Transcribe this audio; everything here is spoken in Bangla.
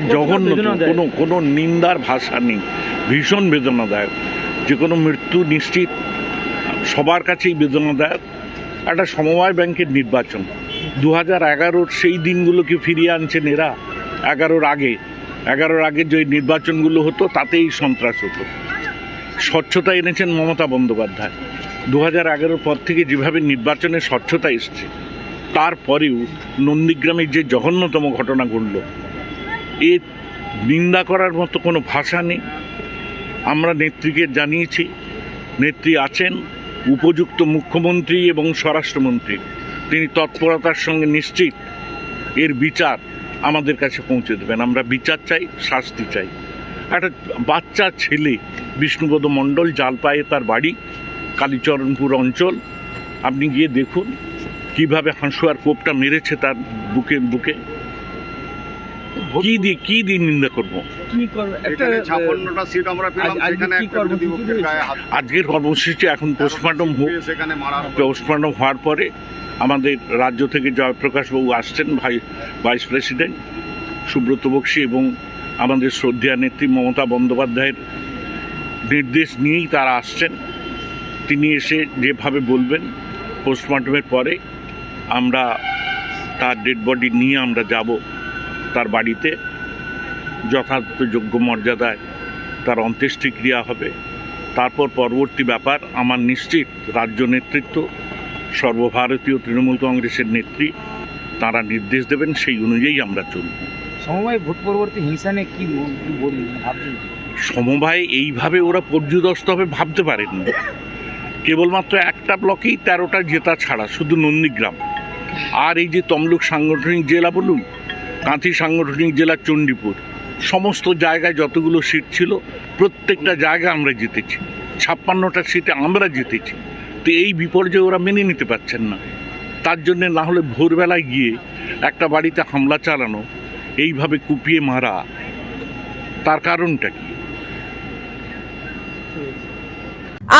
জঘন্য কোনো কোনো নিন্দার ভাষা নেই। ভীষণ বেদনাদায়ক। যে কোনো মৃত্যু নিশ্চিত সবার কাছেই বেদনাদায়ক। একটা সমবায় ব্যাংকের নির্বাচন। দু হাজার এগারোর সেই দিনগুলোকে ফিরিয়ে আনছেন এরা? এগারোর আগে। এগারোর আগে যে নির্বাচনগুলো হতো তাতেই সন্ত্রাস হতো। স্বচ্ছতা এনেছেন মমতা বন্দ্যোপাধ্যায়। দু হাজার এগারোর পর থেকে যেভাবে নির্বাচনে স্বচ্ছতা এসছে তারপরেও নন্দীগ্রামের যে জঘন্যতম ঘটনা ঘটল এ নিন্দা করার মতো কোনো ভাষা নেই। আমরা নেত্রীকে জানিয়েছি, নেত্রী আছেন, উপযুক্ত মুখ্যমন্ত্রী এবং স্বরাষ্ট্রমন্ত্রী। তিনি তৎপরতার সঙ্গে নিশ্চিত এর বিচার আমাদের কাছে পৌঁছে দেবেন। আমরা বিচার চাই, শাস্তি চাই। একটা বাচ্চা ছেলে, বিষ্ণুপদ মণ্ডল জালপায়ে তার বাড়ি, কালীচরণপুর অঞ্চল। আপনি গিয়ে দেখুন কীভাবে হাঁসুয়ার কোপটা মেরেছে তার বুকে বুকে। কি দিয়ে কি দিয়ে নিন্দা করব? কি করবে? একটা এখানে ছাপ্পান্নটা সিট আমরা পেলাম সেখানে একটা কর্মসূচি বিরোধী পক্ষের রয়েছে? গায়ে হাত আজকের কর্মসূচি এখন পোস্টমর্টম হোক। দিয়ে সেখানে মারা পোস্টমর্টম হওয়ার পরে আমাদের রাজ্য থেকে জয়প্রকাশবাবু আসছেন ভাই ভাইস প্রেসিডেন্ট সুব্রত বক্সী এবং আমাদের শ্রদ্ধেয়া নেত্রী মমতা বন্দ্যোপাধ্যায়ের নির্দেশ নিয়েই তারা আসছেন। তিনি এসে যেভাবে বলবেন পোস্টমর্টমের পরে আমরা তার ডেড বডি নিয়ে আমরা যাব। তার বাড়িতে যথাযথ যোগ্য মর্যাদায় তার অন্ত্যেষ্টিক্রিয়া হবে। তারপর পরবর্তী ব্যাপার আমার নিশ্চিত রাজ্য নেতৃত্ব সর্বভারতীয় তৃণমূল কংগ্রেসের নেত্রী তারা নির্দেশ দেবেন সেই অনুযায়ী আমরা চলব। সমবায় ভোট পরবর্তী হিংসা নিয়ে কি ভাবছেন সমবায় এইভাবে ওরা পর্যুদস্ত হবে ভাবতে পারেননি। কেবলমাত্র একটা ব্লকেই তেরোটা জেতা ছাড়া শুধু নন্দীগ্রাম। আর এই যে তমলুক সাংগঠনিক জেলা বলুন কাঁথি সাংগঠনিক জেলা চণ্ডীপুর। সমস্ত জায়গায় যতগুলো সিট ছিল, প্রত্যেকটা জায়গায় আমরা জিতেছি। ছাপ্পান্নটা সিটে আমরা জিতেছি। তো এই বিপর্যয় ওরা মেনে নিতে পারছেন না। তার জন্যে না হলে ভোরবেলায় গিয়ে একটা বাড়িতে হামলা চালানো, এইভাবে কুপিয়ে মারা, তার কারণটা কি?